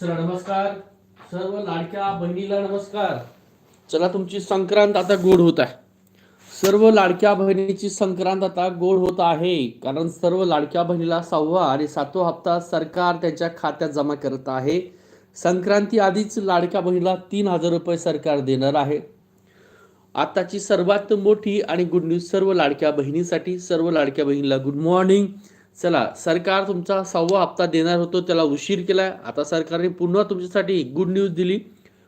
चला नमस्कार. सर्व लाडक्या बहिणीला नमस्कार. चला तुमची संक्रांत आता गोड होत आहे. सर्व लाडक्या बहिणीची संक्रांत आता गोड होत आहे. कारण सर्व लाडक्या बहिणीला सहावा आणि सातवा हप्ता सरकार त्यांच्या खात्यात जमा करत आहे. संक्रांती आधीच लाडक्या बहिणीला तीन हजार रुपये सरकार देणार आहे. आताची सर्वात मोठी आणि गुड न्यूज सर्व लाडक्या बहिणीसाठी सर्व लाडक्या बहिणीला गुड मॉर्निंग चला सरकार तुमचा सहावा हप्ता देणार होतो त्याला उशीर केला आता सरकारने पुन्हा तुमच्यासाठी गुड न्यूज दिली.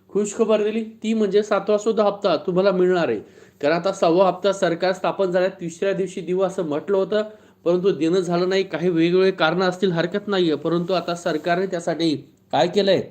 खुश खबर दिली. ती म्हणजे सातवा सुद्धा हप्ता तुम्हाला मिळणार आहे. कारण आता सहावा हप्ता सरकार स्थापन झाल्या तिसऱ्या दिवशी देऊ असं म्हटलं होतं. परंतु देणं झालं नाही. काही वेगवेगळे कारणं असतील हरकत नाहीये. परंतु आता सरकारने त्यासाठी काय केलंय?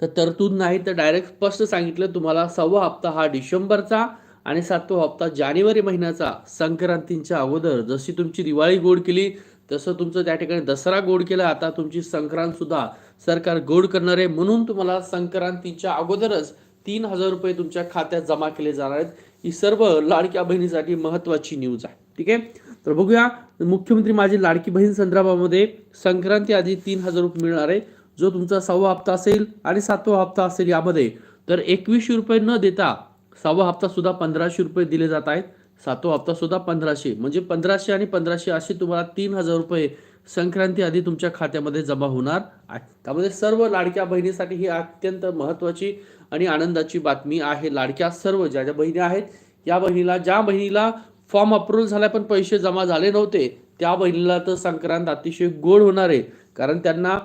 तर तरतूद नाही तर डायरेक्ट स्पष्ट सांगितलं. तुम्हाला सहावा हप्ता हा डिसेंबरचा. आणि सातवा हप्ता जानेवारी महिन्याचा संक्रांतींच्या अगोदर. जशी तुमची दिवाळी गोड केली तसं तुमचं त्या ठिकाणी दसरा गोड केला. आता तुमची संक्रांत सुद्धा सरकार गोड करणार आहे म्हणून तुम्हाला संक्रांतीच्या अगोदरच तीन हजार रुपये तुमच्या खात्यात जमा केले जाणार आहेत. ही सर्व लाडक्या बहिणीसाठी महत्वाची न्यूज आहे. ठीक आहे? तर बघूया. मुख्यमंत्री माझी लाडकी बहीण संदर्भामध्ये संक्रांती आधी तीन हजार रुपये मिळणार आहे. जो तुमचा सहावा हप्ता असेल आणि सातवा हप्ता असेल यामध्ये तर एकवीसशे रुपये न देता सहावा हप्ता सुद्धा पंधराशे रुपये दिले जात आहेत. सातवा हप्ता सुद्धा पंधराशे. म्हणजे पंधराशे आणि पंधराशे असे तुम्हाला तीन हजार रुपये संक्रांती आधी तुमच्या खात्यामध्ये जमा होणार आहे. त्यामध्ये सर्व लाडक्या बहिणीसाठी ही अत्यंत महत्वाची आणि आनंदाची बातमी आहे. लाडक्या सर्व ज्या ज्या बहिणी आहेत या बहिणीला ज्या बहिणीला फॉर्म अप्रुव्हल झाला पण पैसे जमा झाले नव्हते त्या बहिणीला तर संक्रांत अतिशय गोड होणार आहे. कारण त्यांना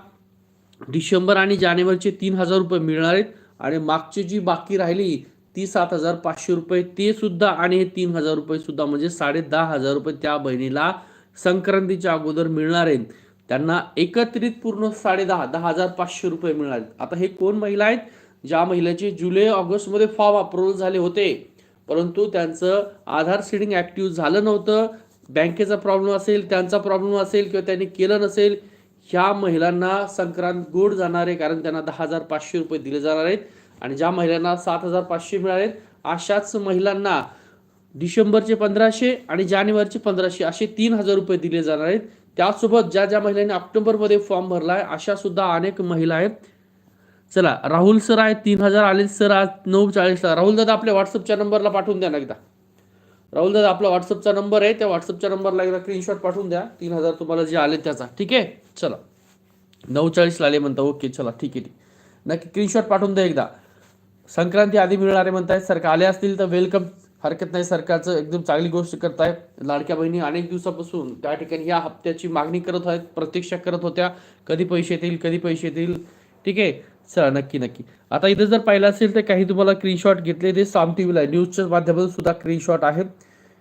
डिसेंबर आणि जानेवारीचे तीन हजार रुपये मिळणार आहेत आणि मागची जी बाकी राहिली ती सात हजार पाचशे रुपये ते सुद्धा आणि हे तीन हजार रुपये सुद्धा म्हणजे साडे दहा हजार रुपये त्या बहिणीला संक्रांतीच्या अगोदर मिळणार आहेत. त्यांना एकत्रित पूर्ण साडे दहा दहा हजार पाचशे रुपये मिळणार आहेत. आता हे कोण महिला आहेत? ज्या महिलेचे जुलै ऑगस्टमध्ये फॉर्म अप्रुव्हल झाले होते. परंतु त्यांचं आधार सीडिंग ऍक्टिव्ह झालं नव्हतं. बँकेचा प्रॉब्लेम असेल त्यांचा प्रॉब्लेम असेल किंवा त्यांनी केलं नसेल ह्या महिलांना संक्रांत गोड जाणार आहे कारण त्यांना दहा हजार पाचशे रुपये दिले जाणार आहेत. आणि ज्या महिलांना सात हजार पाचशे मिळाले अशाच महिलांना डिसेंबरचे पंधराशे आणि जानेवारीचे पंधराशे असे तीन हजार रुपये दिले जाणार आहेत. त्यासोबत ज्या ज्या महिलांनी ऑक्टोबरमध्ये फॉर्म भरला आहे अशा सुद्धा अनेक महिला आहेत. चला राहुल सर आहेत तीन हजार. आले सर आज नऊ चाळीसला राहुल दादा आपल्या व्हॉट्सअपच्या नंबरला पाठवून द्या ना एकदा. राहुल दादा आपला व्हॉट्सअपचा नंबर आहे त्या व्हॉट्सअपच्या नंबरला एकदा स्क्रीनशॉट पाठवून द्या. तीन हजार तुम्हाला जे आले त्याचा. ठीक आहे? चला. नऊ चाळीसला आले म्हणता ओके चला ठीक आहे ठीक. नक्की स्क्रीनशॉट पाठवून द्या एकदा. संक्रांती आधी मिळणारे म्हणतायत. सरकार आले असतील तर वेलकम हरकत नाही सरकारचं एकदम चांगली गोष्ट करताय लाडक्या बहिणी अनेक दिवसापासून त्या ठिकाणी या हप्त्याची मागणी करत आहेत प्रतीक्षा करत होत्या. कधी पैसे येतील कधी पैसे येतील? ठीक आहे? चला नक्की नक्की. आता इथे जर पाहिलं असेल तर काही तुम्हाला स्क्रीनशॉट घेतले ते साम टी व्हीला न्यूजच्या माध्यमातून सुद्धा स्क्रीनशॉट आहेत.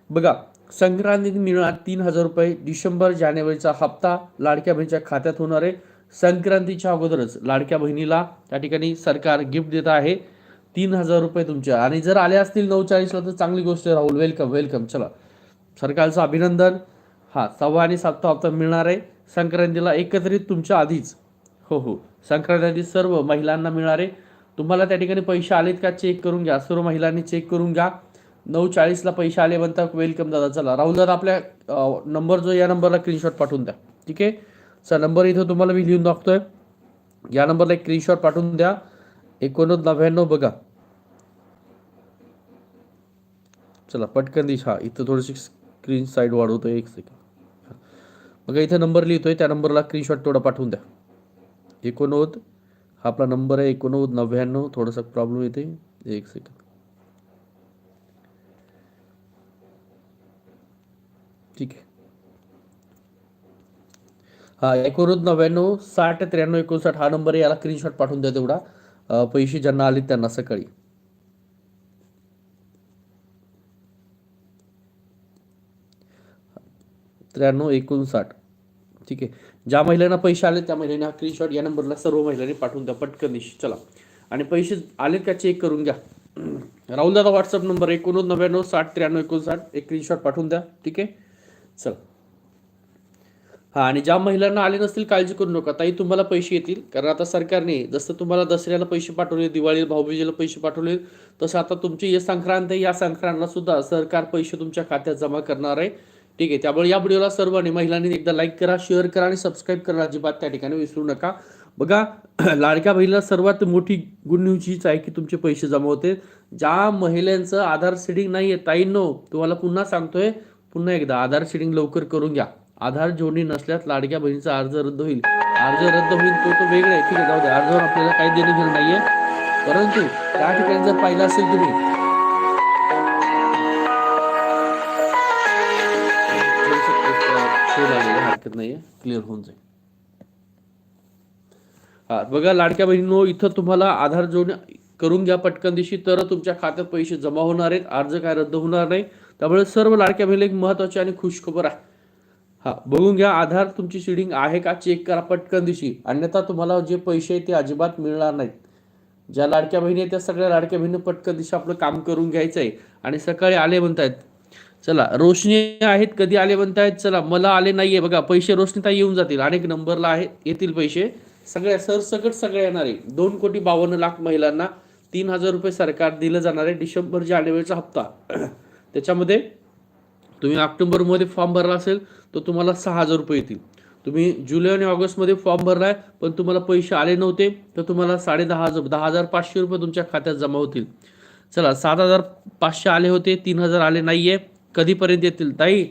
बघा संक्रांती मिळणार तीन हजार रुपये. डिसेंबर जानेवारीचा हप्ता लाडक्या बहिणीच्या खात्यात होणार आहे. संक्रांतीच्या अगोदरच लाडक्या बहिणीला त्या ठिकाणी सरकार गिफ्ट देत आहे. तीन हजार रुपये तुमच्या आणि जर आले असतील नऊ चाळीसला तर चांगली गोष्ट आहे राहुल. वेलकम वेलकम चला. सरकारचं अभिनंदन. हा सव्वा आणि सातवा हप्ता मिळणार आहे. संक्रांतीला एकत्रित तुमच्या आधीच. हो हो. संक्रांती सर्व महिलांना मिळणार आहे. तुम्हाला त्या ठिकाणी पैसे आलेत का चेक करून घ्या. सर्व महिलांनी चेक करून घ्या. नऊ चाळीसला पैसे आले म्हणता वेलकम दादा. चला. राहुल दादा आपल्या नंबर जो या नंबरला स्क्रीनशॉट पाठवून द्या. ठीक आहे? चला नंबर इथं तुम्हाला मी लिहून दाखवतोय. या नंबरला एक स्क्रीनशॉट पाठवून द्या. एकोणनव्वद नव्याण्णव बघा. चला पटकन दिश हा इथं थोडीशी स्क्रीन साईड वाढवतो एक सेकंड बघा इथं नंबर लिहितोय. त्या नंबरला स्क्रीनशॉट तेवढा पाठवून द्या. एकोणनव्वद हा आपला नंबर आहे. एकोणनव्वद नव्याण्णव. थोडासा प्रॉब्लेम येते. एक सेकंड ठीक आहे. हा एकोणनव्वद नव्याण्णव साठ त्र्याण्णव एकोणसाठ हा नंबर आहे. याला स्क्रीनशॉट पाठवून द्या तेवढा. पैसे ज्यांना आले त्यांना सकाळी. त्र्याण्णव एकोणसाठ. ठीक आहे. ज्या महिलांना पैसे आले त्या महिलांनी हा स्क्रीनशॉट या नंबरला सर्व महिलांनी पाठवून द्या पटकन निश्चित. चला. आणि पैसे आले का चेक करून घ्या. राहुल दादा व्हॉट्सअप नंबर एकोणनव्वद नव्याण्णव साठ त्र्याण्णव एकोणसाठ. एक स्क्रीनशॉट पाठवून द्या. ठीक आहे? चला. हा आणि ज्या महिलांना आले नसतील काळजी करू नका. ताई तुम्हाला पैसे येतील. कारण आता सरकारने जसं तुम्हाला दसऱ्याला पैसे पाठवले दिवाळीला भाऊबीजेला पैसे पाठवले तसं आता तुमची हे संक्रांत आहे या संक्रांतला सुद्धा सरकार पैसे तुमच्या खात्यात जमा करणार आहे. ठीक आहे त्यामुळे या व्हिडिओला सर्वांनी महिलांनी एकदा लाईक करा शेअर करा आणि सबस्क्राईब करा. अजिबात त्या ठिकाणी विसरू नका. बघा लाडक्या बहिणीला सर्वात मोठी गुड न्यूज हीच आहे की तुमचे पैसे जमा होते. ज्या महिलांचं आधार सेडिंग नाही आहे ताईंनो तुम्हाला पुन्हा सांगतोय पुन्हा एकदा आधार सेडिंग लवकर करून घ्या. आधार जोडणी नसल्यास लाडक्या बहिणीचा अर्ज रद्द होईल. अर्ज रद्द होईल तो तो वेगळा आहे. ठीक आहे जाऊ दे. अर्जावर आपल्याला काही देणं घेणं नाहीये. परंतु त्या ठिकाणी जर पाहिलं असेल तुम्ही हरकत नाहीये. क्लिअर होऊन जाईल. हा बघा लाडक्या बहिणीनो इथं तुम्हाला आधार जोडणी करून घ्या पटकन दिवशी तर तुमच्या खात्यात पैसे जमा होणार आहेत. अर्ज काय रद्द होणार नाही. त्यामुळे सर्व लाडक्या बहिणीला एक महत्वाची आणि खुश खबर आहे. हा बघून घ्या आधार तुमची शिडिंग आहे का? चेक करा पटकन दिवशी. अन्यथा तुम्हाला जे पैसे आहेत ते अजिबात मिळणार नाहीत. ज्या लाडक्या बहिणी आहेत त्या सगळ्या लाडक्या बहिणी पटकन दिवशी आपलं काम करून घ्यायचं आहे आणि सकाळी आले म्हणतायत चला रोशनी आहेत कधी आले म्हणतायत? चला मला आले नाहीये. बघा पैसे रोशनीता येऊन जातील. अनेक नंबरला आहे येतील पैसे. सगळ्या सरसकट सगळे येणार आहे. दोन कोटी बावन्न लाख महिलांना तीन हजार रुपये सरकार दिलं जाणार आहे डिसेंबर जानेवारीचा हप्ता. त्याच्यामध्ये तुम्ही ऑक्टोबरमध्ये फॉर्म भरला असेल तर तुम्हाला सहा हजार रुपये येतील. तुम्ही जुलै आणि ऑगस्टमध्ये फॉर्म भरलाय पण तुम्हाला पैसे आले नव्हते तर तुम्हाला साडे दहा हजार दहा हजार पाचशे रुपये तुमच्या खात्यात जमा होतील. चला सात हजार पाचशे आले होते तीन हजार आले नाहीये. कधीपर्यंत येतील? ताई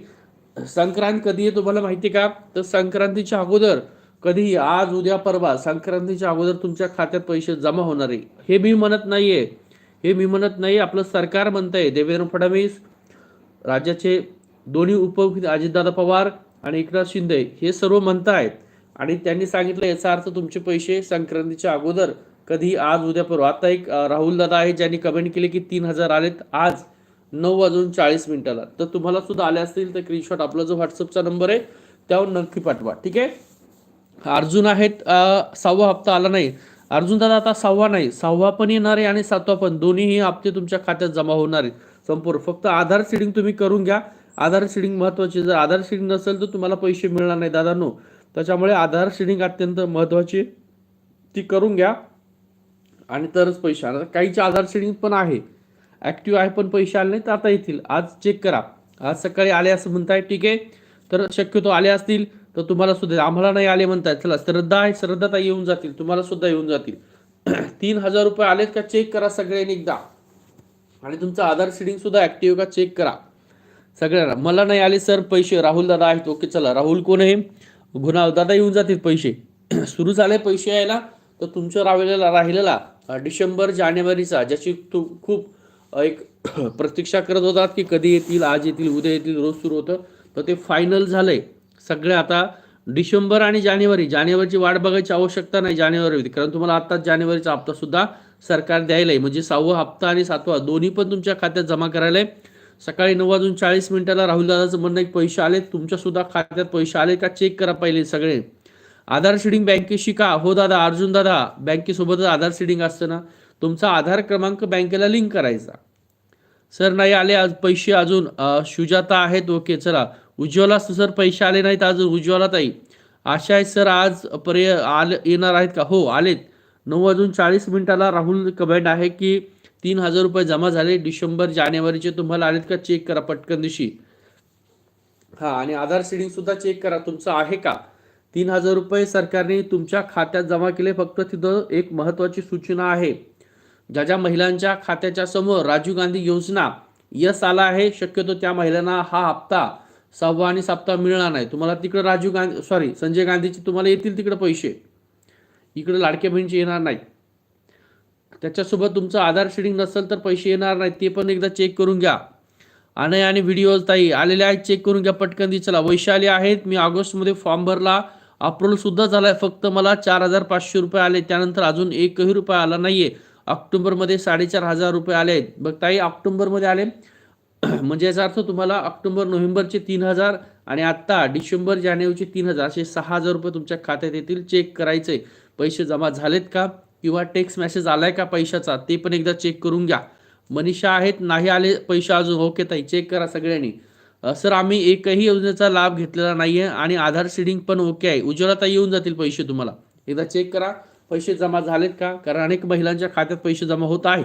संक्रांत कधी आहे तुम्हाला माहिती आहे का? तर संक्रांतीच्या अगोदर कधी आज उद्या परवा संक्रांतीच्या अगोदर तुमच्या खात्यात पैसे जमा होणार आहे. हे मी म्हणत नाहीये. हे मी म्हणत नाही आपलं सरकार म्हणतंय देवेंद्र फडणवीस राज्याचे दोन्ही उपमुख्य अजितदादा पवार आणि एकनाथ शिंदे हे सर्व म्हणतायत. आणि त्यांनी सांगितलं याचा अर्थ तुमचे पैसे संक्रांतीच्या अगोदर कधी आज उद्या परवा. आता एक राहुल दादा आहे ज्यांनी कमेंट केले की तीन हजार आलेत आज नऊ वाजून चाळीस मिनिटाला. तर तुम्हाला सुद्धा आले असतील तर स्क्रीनशॉट आपला जो व्हॉट्सअपचा नंबर आहे त्यावर नक्की पाठवा. ठीक आहे? अर्जुन आहेत सहावा हप्ता आला नाही. अर्जुन दादा आता सहावा नाही. सहावा पण येणार आहे आणि सातवा पण. दोन्हीही हप्ते तुमच्या खात्यात जमा होणार आहेत. संपूर्ण. फक्त आधार सीडिंग तुम्ही करून घ्या. आधार सीडिंग महत्त्वाची जर आधार सीडिंग नसेल तर तुम्हाला पैसे मिळणार नाही दादांनो. त्याच्यामुळे आधार सीडिंग अत्यंत महत्त्वाची ती करून घ्या. आणि तरच पैसे आणा. काहीचे आधार सीडिंग पण आहे. ॲक्टिव्ह आहे पण पैसे आले नाही तर आता येतील. आज चेक करा. आज सकाळी आले असं म्हणताय ठीक आहे. तर शक्यतो आले असतील तर तुम्हाला सुद्धा आम्हाला नाही आले म्हणताय. चला श्रद्धा आहे श्रद्धा येऊन जातील. तुम्हाला सुद्धा येऊन जातील. तीन हजार रुपये आलेत का चेक करा सगळ्यांनी एकदा. आणि तुमचं आधार सीडिंग सुद्धा ऍक्टिव्ह का चेक करा. सगळ्यांना मला नाही आले सर पैसे. राहुल दादा आहेत. ओके चला. राहुल कोण आहे? गुन्हा दादा येऊन जातील पैसे. सुरू झाले पैसे यायला. तर तुमच्या राहिलेला राहिलेला डिसेंबर जानेवारीचा ज्याची तू खूप एक प्रतीक्षा करत होतात की कधी येतील आज येतील उद्या येतील रोज सुरू होतं. तर ते फायनल झालंय. सगळे आता डिसेंबर आणि जानेवारी. जानेवारीची वाट बघायची आवश्यकता नाही जानेवारी कारण तुम्हाला आत्ताच जानेवारीचा हप्ता सुद्धा सरकार द्यायला आहे म्हणजे सहावा हप्ता आणि सातवा दोन्ही पण तुमच्या खात्यात जमा करायला आहे सकाळी नऊ वाजून चाळीस मिनिटाला राहुल दादाचं म्हणणं एक की पैसे आले तुमच्या सुद्धा खात्यात पैसे आले का चेक करा पहिले सगळे. आधार सीडिंग बँकेशी का? हो दादा अर्जुन दादा बँकेसोबतच आधार सीडिंग असतं ना? तुमचा आधार क्रमांक बँकेला लिंक करायचा. सर नाही आले आज पैसे अजून. शुजाता सुजाता आहेत ओके चला. उज्ज्वला सर पैसे आले नाहीत अजून. उज्ज्वला ताई आशा आहे सर आज पर्य आले येणार आहेत का? हो आलेत. नऊ वाजून चाळीस मिनिटाला राहुल कमेंट आहे की तीन हजार रुपये जमा झाले. डिसेंबर जानेवारीचे तुम्हाला आलेत का? चेक करा पटकन दिवशी हा आणि आधार सिडिंग सुद्धा चेक करा. तुमचं आहे का? तीन हजार रुपये सरकारने तुमच्या खात्यात जमा केले. फक्त तिथं एक महत्वाची सूचना आहे. ज्या ज्या महिलांच्या खात्याच्या समोर राजीव गांधी योजना यस आला आहे शक्यतो त्या महिलांना हा हप्ता सहावा आणि सप्ताह मिळणार नाही. तुम्हाला तिकडे राजीव गांधी सॉरी संजय गांधीचे तुम्हाला येतील तिकडे पैसे. इकडे लाडक्या बहिणीचे येणार नाही त्याच्यासोबत तुमचं आधार शेडिंग नसेल तर पैसे येणार नाही ते पण एकदा चेक करून घ्या. आणि आणि व्हिडिओज ताई आलेले आहेत चेक करून घ्या पटकन दि चला वैशाली आहेत मी ऑगस्टमध्ये फॉर्म भरला. अप्रूव्हल सुद्धा झालाय फक्त मला चार हजार पाचशे रुपये आले. त्यानंतर अजून एकही रुपये आला नाहीये. ऑक्टोबरमध्ये साडेचार हजार रुपये आले आहेत. बघ ताई ऑक्टोबरमध्ये आले. म्हणजे याचा अर्थ तुम्हाला ऑक्टोबर नोव्हेंबरचे तीन हजार आणि आत्ता डिसेंबर जानेवारीचे तीन हजार असे सहा हजार रुपये तुमच्या खात्यात येतील. चेक करायचे पैसे जमा झालेत का? किंवा टेक्स्ट मेसेज आलाय का पैशाचा ते पण एकदा चेक करून घ्या. मनीषा आहेत नाही आले पैसे अजून. हो ओके ताई चेक करा सगळ्यांनी. सर आम्ही एकही योजनेचा लाभ घेतलेला नाहीये आणि आधार सीडिंग पण ओके आहे. उज्ज्वलता येऊन जातील पैसे तुम्हाला. एकदा चेक करा. पैसे जमा झालेत का? कारण अनेक महिलांच्या खात्यात पैसे जमा होत आहेत.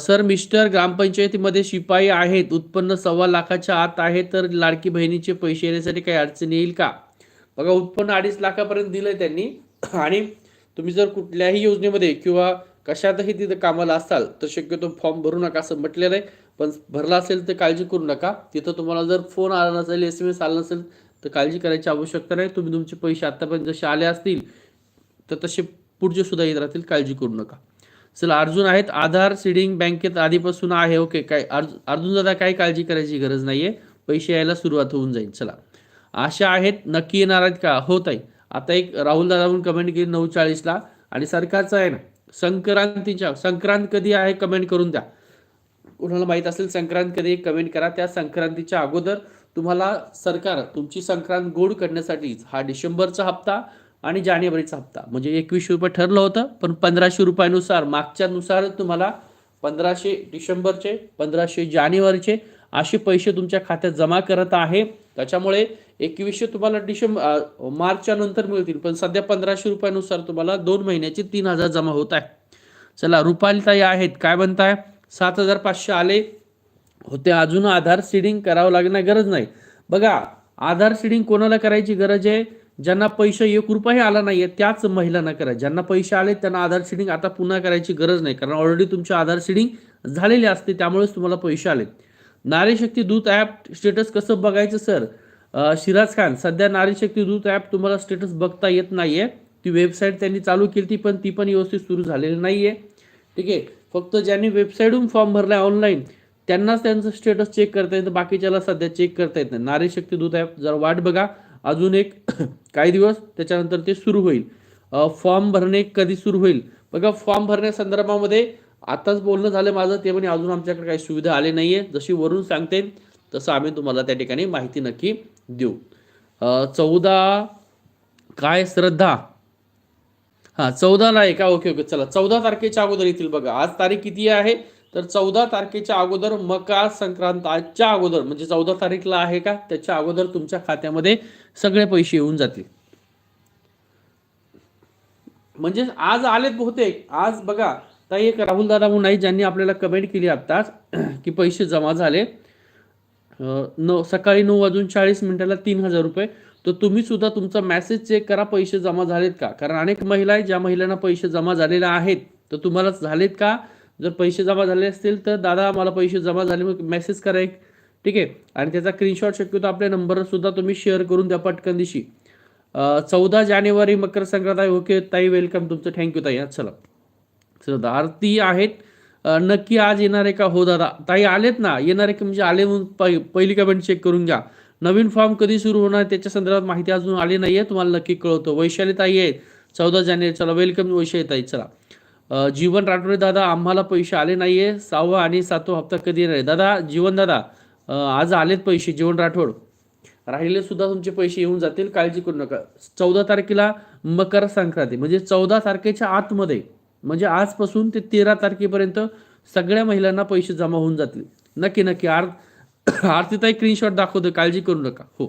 सर मिस्टर ग्रामपंचायतीमध्ये शिपाई आहेत. उत्पन्न सव्वा लाखाच्या आत आहे. तर लाडकी बहिणीचे पैसे येण्यासाठी काही अडचण येईल का? बघा उत्पन्न अडीच लाखापर्यंत दिलंय त्यांनी. आणि तुम्ही जर कुठल्याही योजनेमध्ये किंवा कशातही तिथं कामाला असाल तर शक्यतो फॉर्म भरू नका असं म्हटलेलं आहे पण भरला असेल तर काळजी करू नका. तिथं तुम्हाला जर फोन आला नसेल एस एम एस आला नसेल तर काळजी करायची आवश्यकता नाही. तुम्ही तुमचे पैसे आतापर्यंत जसे आले असतील तर तसे पुढचे सुद्धा येत राहतील. काळजी करू नका. चला अर्जुन आहेत. आधार सिडिंग बँकेत आधीपासून आहे. ओके काय? अर्ज- अर्जुन दादा काही काळजी करायची गरज नाहीये. पैसे यायला सुरुवात होऊन जाईल. चला. आशा आहेत नक्की येणार आहेत का? होत आहे आता एक राहुल दादाहून कमेंट केली नऊ चाळीसला. आणि सरकारचं आहे ना संक्रांतीच्या संक्रांत कधी आहे कमेंट करून द्या. कोणाला माहीत असेल संक्रांत कधी कमेंट करा. त्या संक्रांतीच्या अगोदर तुम्हाला सरकार तुमची संक्रांत गोड करण्यासाठी हा डिसेंबरचा हप्ता आणि जानेवारीचा हप्ता म्हणजे एकवीसशे रुपये ठरलं होतं पण पंधराशे रुपयानुसार मागच्या नुसार तुम्हाला पंधराशे डिसेंबरचे पंधराशे जानेवारीचे असे पैसे तुमच्या खात्यात जमा करत आहे. त्याच्यामुळे एकवीसशे तुम्हाला डिसेंबर मार्चच्या नंतर मिळतील. पण सध्या पंधराशे रुपयानुसार तुम्हाला दोन महिन्याचे तीन हजार जमा होत आहे. चला रुपालताई आहेत. काय म्हणताय? सात हजार पाचशे आले होते. अजून आधार सीडिंग करावं लागणार गरज नाही. बघा आधार सीडिंग कोणाला करायची गरज आहे? ज्यांना पैसे एक रुपयाही आला नाहीये त्याच महिलांना करा ज्यांना पैसे आले त्यांना आधार सीडिंग आता पुन्हा करायची गरज नाही. कारण ऑलरेडी तुमची आधार सीडिंग झालेली असते त्यामुळेच तुम्हाला पैसे आले. नारी शक्ती दूत ॲप स्टेटस कसं बघायचं सर? शिराज खान सध्या नारी शक्ती दूत ॲप तुम्हाला स्टेटस बघता येत नाही आहे ती वेबसाईट त्यांनी चालू केली ती पण ती पण व्यवस्थित सुरू झालेली नाही आहे ठीक आहे. फक्त ज्यांनी वेबसाईटहून फॉर्म भरला आहे ऑनलाईन त्यांनाच त्यांचं स्टेटस चेक करता येतं. बाकीच्याला सध्या चेक करता येत नाही. नारी शक्ती दूत ॲप जरा वाट बघा. अजून एक काही दिवस त्याच्यानंतर ते सुरू होईल. फॉर्म भरणे कधी सुरू होईल? बघा फॉर्म भरण्या संदर्भामध्ये आताच बोलणं झालं माझं ते म्हणे अजून आमच्याकडे काही सुविधा आली आहे जशी वरून सांगते तसं आम्ही तुम्हाला त्या ठिकाणी माहिती नक्की देऊ. चौदा काय श्रद्धा? हा चौदा नाही का? ओके ओके चला. चौदा तारखेच्या अगोदर येतील बघा. आज तारीख किती आहे? तर चौदा तारखेच्या अगोदर मकर संक्रांत आजच्या अगोदर म्हणजे चौदा तारीखला आहे का? त्याच्या अगोदर तुमच्या खात्यामध्ये सगळे पैसे येऊन जातील. म्हणजे आज आलेत बहुतेक. आज बघा ताई एक राहुल दादा म्हणून आहे ज्यांनी आपल्याला कमेंट केली आत्ताच की पैसे जमा झाले. नऊ सकाळी नऊ वाजून चाळीस मिनिटाला तीन हजार रुपये. तर तुम्ही सुद्धा तुमचा मेसेज चेक करा पैसे जमा झालेत का? कारण अनेक महिला आहेत ज्या महिलांना पैसे जमा झालेले आहेत. तर तुम्हाला झालेत का? जर पैसे जमा झाले असतील तर दादा मला पैसे जमा झाले मग मेसेज करा एक. ठीक आहे? आणि त्याचा स्क्रीनशॉट शक्यतो आपल्या नंबरवर सुद्धा तुम्ही शेअर करून द्या पटकन दिशी. चौदा जानेवारी मकर संक्रांत आहे. ओके ताई वेलकम तुमचं थँक्यू ताई. चला. चला आरती आहेत. नक्की आज येणार आहे का? हो दादा. ताई आलेत ना? येणार आहे की? म्हणजे आले म्हणून पहिली कमेंट चेक करून घ्या. नवीन फॉर्म कधी सुरू होणार? त्याच्या संदर्भात माहिती अजून आली नाहीये. तुम्हाला नक्की कळवतो. वैशाली ताई आहेत. चौदा जानेवारी. चला वेलकम वैशाली ताई. चला. जीवन राठोडे दादा आम्हाला पैसे आले नाही आहे सहावा आणि सातवा हप्ता कधी येणार आहे? दादा जीवन दादा आज आलेत पैसे. जीवन राठोड. राहिले सुद्धा तुमचे पैसे येऊन जातील. काळजी करू नका. चौदा तारखेला मकर संक्रांती. म्हणजे चौदा तारखेच्या आतमध्ये. म्हणजे आजपासून ते तेरा तारखेपर्यंत सगळ्या महिलांना पैसे जमा होऊन जातील. नक्की नक्की. आर आरतीताई स्क्रीनशॉट दाखवतो काळजी करू नका. हो.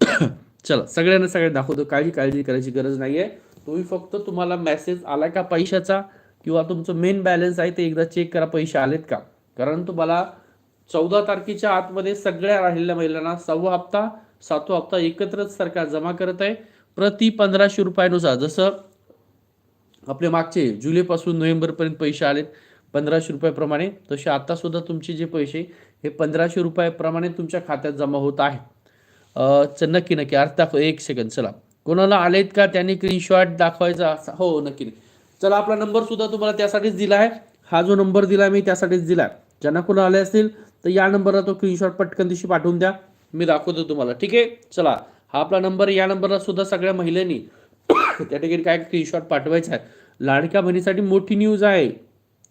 चला सगळ्यांना सगळ्या दाखवतो काळजी काळजी करायची गरज नाही आहे तुम्ही फक्त तुम्हाला मेसेज आला का पैशाचा किंवा तुमचं मेन बॅलन्स आहे ते एकदा चेक करा पैसे आलेत का? कारण तुम्हाला चौदा तारखेच्या आतमध्ये सगळ्या राहिलेल्या महिलांना सहावा हप्ता सातवा हप्ता एकत्रच सरकार जमा करत आहे. प्रति पंधराशे रुपयानुसार जसं आपले मागचे जुलैपासून नोव्हेंबरपर्यंत पैसे आलेत पंधराशे रुपयाप्रमाणे. तसे आत्तासुद्धा तुमचे जे पैसे हे पंधराशे रुपयाप्रमाणे तुमच्या खात्यात जमा होत आहेत. नक्की नक्की. अर्थ दाखव एक सेकंद चला. कोणाला आलेत का? त्यांनी स्क्रीनशॉट दाखवायचा असा- हो नक्की नाही चला आपला नंबर सुद्धा तुम्हाला त्यासाठीच दिला आहे. हा जो नंबर दिला मी त्यासाठीच दिला आहे. ज्यांना कोणाला आले असतील तर या नंबरला तो स्क्रीनशॉट पटकन दिवशी पाठवून द्या. मी दाखवतो तुम्हाला ठीक आहे? चला. हा आपला नंबर या नंबरला सुद्धा सगळ्या महिलांनी त्या ठिकाणी काय स्क्रीनशॉट पाठवायचा आहे. लाडक्या बहिणीसाठी मोठी न्यूज आहे.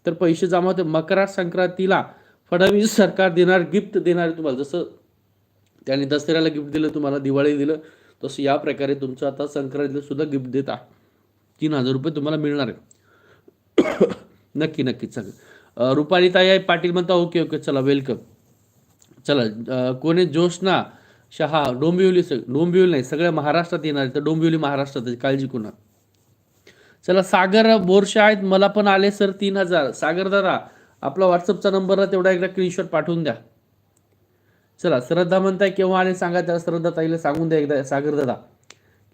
तर पैसे जमा होते. मकर संक्रांतीला फडणवीस सरकार देणार गिफ्ट देणार आहे तुम्हाला. जसं त्याने दसऱ्याला गिफ्ट दिलं तुम्हाला दिवाळी दिलं तसं या प्रकारे तुमचं आता संक्रांतीला सुद्धा गिफ्ट देत. आहे तीन हजार रुपये तुम्हाला मिळणार आहे. नक्की नक्की. चालेल रुपाली ताई आहे पाटील म्हणता ओके ओके. चला वेलकम चला कोणी जोशना शहा डोंबिवली डोंबिवली नाही सगळ्या महाराष्ट्रात येणार आहे. तर डोंबिवली महाराष्ट्रात काळजी कुणा चला सागर बोरशा आहेत मला पण आले सर तीन हजार. सागर दादा आपला व्हॉट्सअपचा नंबरला तेवढा एकदा स्क्रीनशॉट पाठवून द्या. चला श्रद्धा म्हणताय केव्हा आले सांगा त्याला श्रद्धा ताईला सांगून द्या एकदा सागर दादा.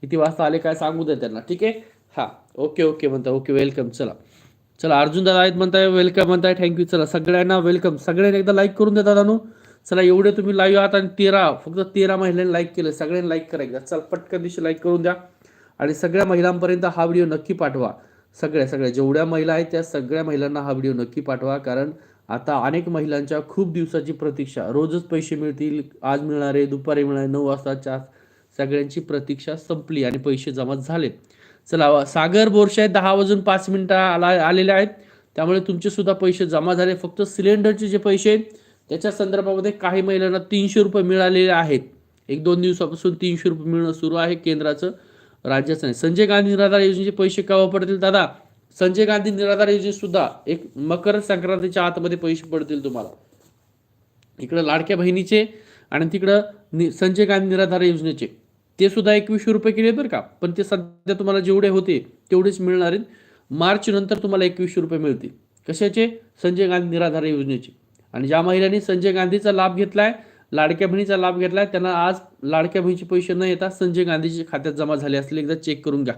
किती वाजता आले काय सांगू द्या त्यांना ठीक आहे? हा ओके ओके म्हणता ओके वेलकम चला. चला अर्जुन दादा आहेत म्हणताय वेलकम म्हणताय थँक्यू चला सगळ्यांना वेलकम सगळ्यांनी एकदा लाईक करून द्या दादानू. चला एवढे तुम्ही लाईव्ह आहात आणि तेरा फक्त तेरा महिलांनी लाईक केलं सगळ्यांनी लाईक करा एकदा. चला पटकन दिवशी लाईक करून द्या. आणि सगळ्या महिलांपर्यंत हा व्हिडिओ नक्की पाठवा. सगळ्या सगळ्या. जेवढ्या महिला आहेत त्या सगळ्या महिलांना हा व्हिडिओ नक्की पाठवा. कारण आता अनेक महिलांच्या खूप दिवसाची प्रतीक्षा रोजच पैसे मिळतील आज मिळणारे दुपारी मिळणारे नऊ वाजताच्या चार सगळ्यांची प्रतीक्षा संपली आणि पैसे जमा झाले. चला सागर बोरशे दहा वाजून पाच मिनिटं आला आलेले आहेत. त्यामुळे तुमचे सुद्धा पैसे जमा झाले. फक्त सिलेंडरचे जे पैसे आहेत त्याच्या संदर्भामध्ये काही महिलांना तीनशे रुपये मिळालेले आहेत. एक दोन दिवसापासून तीनशे रुपये मिळणं सुरू आहे केंद्राचं. राज्याचं नाही. संजय गांधी निराधार योजनेचे पैसे का पडतील दादा? संजय गांधी निराधार योजनेत सुद्धा एक मकर संक्रांतीच्या आतमध्ये पैसे पडतील तुम्हाला. इकडं लाडक्या बहिणीचे आणि तिकडं नि संजय गांधी निराधार योजनेचे. ते सुद्धा एकवीसशे रुपये केले बरं का. पण ते सध्या तुम्हाला जेवढे होते तेवढेच मिळणार आहेत. मार्च नंतर तुम्हाला एकवीसशे रुपये मिळतील. कशाचे? संजय गांधी निराधार योजनेचे. आणि ज्या महिलांनी संजय गांधीचा लाभ घेतलाय लाडक्या बहिणीचा लाभ घेतलाय. त्यांना आज लाडक्या बहिणीचे पैसे न येता संजय गांधीच्या खात्यात जमा झाले असतील. एकदा चेक करून घ्या.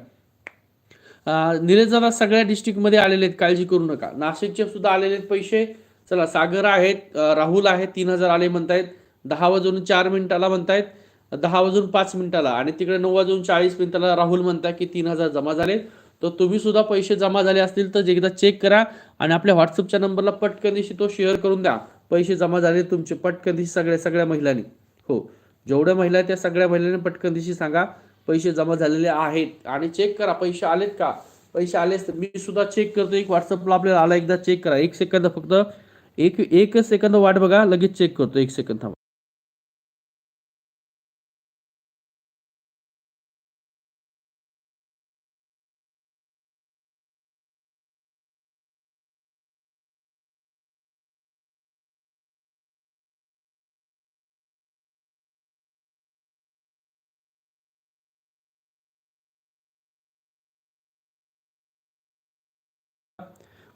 अं, निलेश दादा सगळ्या डिस्ट्रिक्टमध्ये आलेले आहेत. काळजी करू नका. नाशिकचे सुद्धा आलेले आहेत पैसे. चला सागर आहेत राहुल आहे तीन हजार आले म्हणतायत. दहा वाजून चार मिनिटाला म्हणतायत. दहा वाजून पाच मिनिटाला. आणि तिकडे नऊ वाजून चाळीस मिनिटाला राहुल म्हणताय की तीन हजार जमा झाले तर तुम्ही सुद्धा पैसे जमा झाले असतील तर एकदा चेक करा. आणि आपल्या व्हॉट्सअपच्या नंबरला पटकन दिवशी तो शेअर करून द्या. पैसे जमा झाले तुमचे पटकन दिशी सगळ्या सगळ्या महिलांनी. हो. जेवढ्या महिला त्या सगळ्या महिलांनी पटकन दिशी सांगा पैसे जमा झालेले आहेत. आणि चेक करा पैसे आलेत का? पैसे आलेच तर मी सुद्धा चेक करतो एक व्हॉट्सअपला आपल्याला आला एकदा चेक करा. एक सेकंद फक्त एक एक सेकंद वाट बघा लगेच चेक करतो. एक सेकंद थांबा.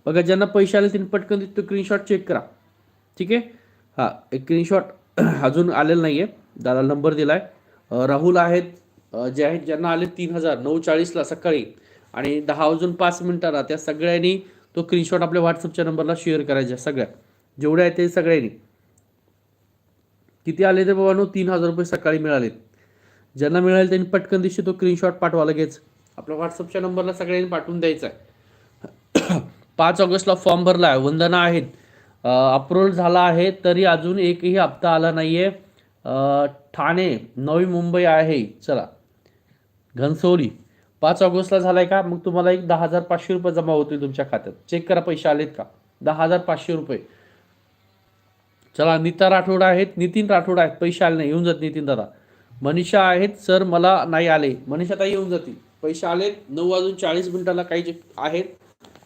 बघा ज्यांना पैसे आले त्यांनी पटकन तो स्क्रीनशॉट चेक करा. ठीक आहे? हां एक स्क्रीनशॉट अजून आलेला नाही आहे दादा नंबर दिला आहे राहुल आहेत. जे आहेत ज्यांना आले तीन हजार नऊ चाळीसला सकाळी. आणि दहा वाजून पाच मिनिटाला त्या सगळ्यांनी तो स्क्रीनशॉट आपल्या व्हॉट्सअपच्या नंबरला शेअर करायचा सगळ्या जेवढे आहेत ते सगळ्यांनी. किती आले ते बाबांनो तीन हजार रुपये सकाळी मिळालेत. ज्यांना मिळाले त्यांनी पटकन दिवशी तो स्क्रीनशॉट पाठवा लगेच. आपल्या व्हॉट्सअपच्या नंबरला सगळ्यांनी पाठवून द्यायचा आहे. पाच ऑगस्टला फॉर्म भरला आहे वंदना आहेत. अप्रूव्हल झाला आहे तरी अजून एकही हप्ता आला नाही आहे ठाणे नवी मुंबई आहे. चला. घनसोली. पाच ऑगस्टला झालाय का? मग तुम्हाला एक दहा हजार पाचशे रुपये जमा होतील तुमच्या खात्यात. चेक करा पैसे आलेत का? दहा हजार पाचशे रुपये. चला नीता राठोड आहेत. नितीन राठोड आहेत. पैसे आले नाही. येऊन जात नितीन दादा. मनीषा आहेत. सर मला नाही आले. मनीषा ताई येऊन जातील. पैसे आलेत. नऊ वाजून चाळीस मिनिटाला काही जे आहेत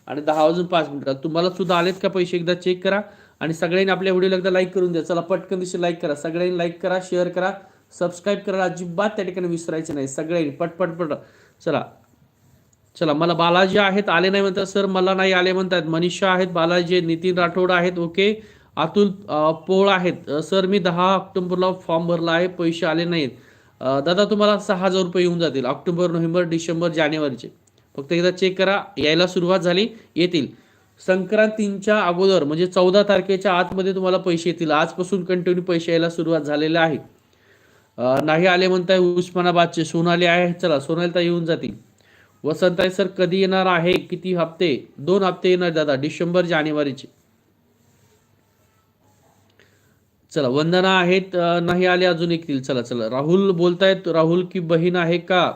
आणि दहा वाजून पाच मिनिटात तुम्हाला सुद्धा आलेत का पैसे एकदा चेक करा. आणि सगळ्यांनी आपल्या व्हिडिओला एकदा लाईक करून द्या. चला पटकन दिवशी लाईक करा. सगळ्यांनी लाईक करा शेअर करा. सबस्क्राईब करा अजिबात त्या ठिकाणी विसरायचे नाही. सगळ्यांनी पटपट पट चला. चला मला बालाजी आहेत आले नाही म्हणतात. सर मला नाही आले म्हणतात. मनीषा आहेत बालाजी नितीन राठोड आहेत ओके. अतुल पोळ आहेत. सर मी दहा ऑक्टोबरला फॉर्म भरला आहे. पैसे आले नाहीत. दादा तुम्हाला सहा हजार रुपये येऊन जातील. ऑक्टोबर नोव्हेंबर डिसेंबर जानेवारीचे. फक्त एकदा चेक करा यायला सुरुवात झाली येतील. संक्रांतींच्या अगोदर म्हणजे चौदा तारखेच्या आतमध्ये तुम्हाला पैसे येतील. आजपासून कंटिन्यू पैसे यायला सुरुवात झालेल्या आहे. नाही आले म्हणताय उस्मानाबादचे सोनाली आहे चला सोनाली तर येऊन जातील. वसंताई सर कधी येणार आहे किती हप्ते? दोन हप्ते येणार दादा डिसेंबर जानेवारीचे. चला वंदना आहेत नाही आले अजून येतील चला चला. राहुल बोलतायत राहुल की बहीण आहे का?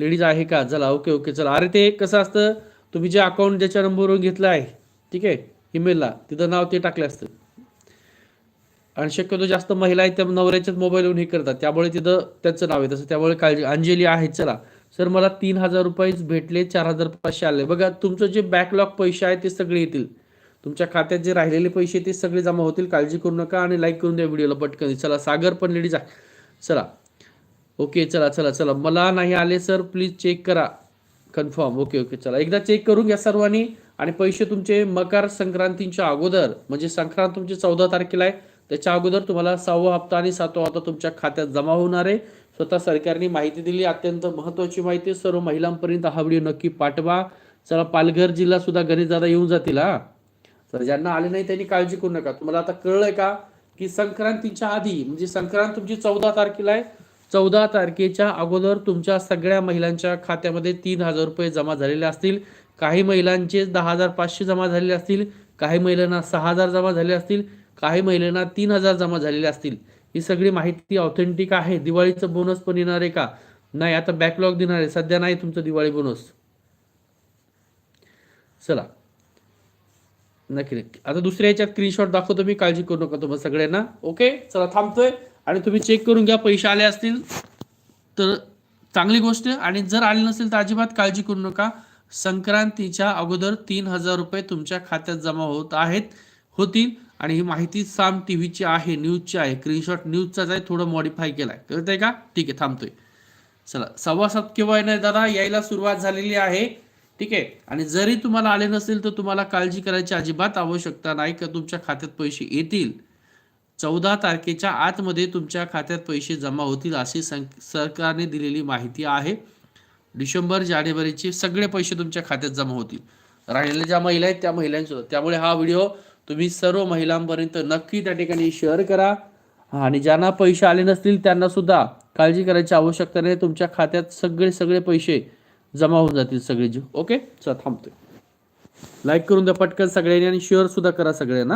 लेडीज आहे का? चला ओके ओके चला. अरे ते कसं असतं? तुम्ही जे अकाउंट ज्याच्या नंबरवरून घेतलं आहे ठीक आहे? ईमेलला तिथं नाव ते टाकलं असतं. आणि शक्यतो जास्त महिला आहेत त्या नवऱ्याच्याच मोबाईलवरून हे करतात. त्यामुळे तिथं त्यांचं नाव आहे तसं त्यामुळे काळजी अंजली आहे चला. सर मला तीन हजार रुपयेच भेटले चार हजार पाचशे आले. बघा तुमचं जे बॅकलॉग पैसे आहे ते सगळे येतील. तुमच्या खात्यात जे राहिलेले पैसे ते सगळे जमा होतील. काळजी करू नका आणि लाईक करून द्या व्हिडिओला पटकन. चला सागर पण लेडीज आहे. चला. ओके चला चला चला. मला नाही आले सर प्लीज चेक करा. कन्फर्म ओके ओके चला. एकदा चेक करून घ्या सर्वांनी. आणि पैसे तुमचे मकर संक्रांतीच्या अगोदर म्हणजे संक्रांत तुमची चौदा तारखेला आहे त्याच्या अगोदर तुम्हाला सहावा हप्ता आणि सातवा हप्ता तुमच्या खात्यात जमा होणार आहे. स्वतः सरकारने माहिती दिली अत्यंत महत्वाची माहिती. सर्व महिलांपर्यंत हा व्हिडिओ नक्की पाठवा. चला पालघर जिल्हा सुद्धा गणेश दादा येऊन जातील हा. तर ज्यांना आले नाही त्यांनी काळजी करू नका. तुम्हाला आता कळलंय का? की संक्रांतीच्या आधी म्हणजे संक्रांत तुमची चौदा तारखेला आहे चौदा तारखेच्या अगोदर तुमच्या सगळ्या महिलांच्या खात्यामध्ये तीन हजार रुपये जमा झालेले असतील. काही महिलांचे दहा हजार पाचशे जमा झालेले असतील. काही महिलांना सहा हजार जमा झाले असतील. काही महिलांना तीन हजार जमा झालेले असतील. ही सगळी माहिती ऑथेंटिक आहे. दिवाळीचं बोनस पण येणार आहे का? नाही आता बॅकलॉग देणार आहे. सध्या नाही तुमचं दिवाळी बोनस. चला. नक्की नक्की. आता दुसऱ्या याच्यात स्क्रीनशॉट दाखवतो मी. काळजी करू नका तुम्हाला सगळ्यांना. ओके चला थांबतोय. आणि तुम्ही चेक करून घ्या पैसे आले असतील तर चांगली गोष्ट. आणि जर आले नसेल तर अजिबात काळजी करू नका. संक्रांतीच्या अगोदर तीन हजार रुपये तुमच्या खात्यात जमा होत आहेत होतील. आणि ही माहिती साम टी व्हीची आहे न्यूजची आहे. स्क्रीनशॉट न्यूजचाच आहे थोडं मॉडीफाय केलाय. कळतंय का? ठीक आहे थांबतोय. चला सव्वा सात केव्हा येणार दादा? यायला सुरुवात झालेली आहे. ठीक आहे? आणि जरी तुम्हाला आले नसेल तर तुम्हाला काळजी करायची अजिबात आवश्यकता नाही का? तुमच्या खात्यात पैसे येतील. चौदा तारखेच्या आतमध्ये तुमच्या खात्यात पैसे जमा होतील अशी सं सरकारने दिलेली माहिती आहे. डिसेंबर जानेवारीचे सगळे पैसे तुमच्या खात्यात जमा होतील. राहिलेल्या ज्या महिला आहेत त्या महिलांसुद्धा त्यामुळे हा व्हिडिओ तुम्ही सर्व महिलांपर्यंत नक्की त्या ठिकाणी शेअर करा. आणि ज्यांना पैसे आले नसतील त्यांना सुद्धा काळजी करायची आवश्यकता नाही. तुमच्या खात्यात सगळे सगळे पैसे जमा होऊन जातील सगळे जीव. ओके? चला थांबतोय. लाईक करून द्या पटकन सगळ्यांनी आणि शेअर सुद्धा करा सगळ्यांना.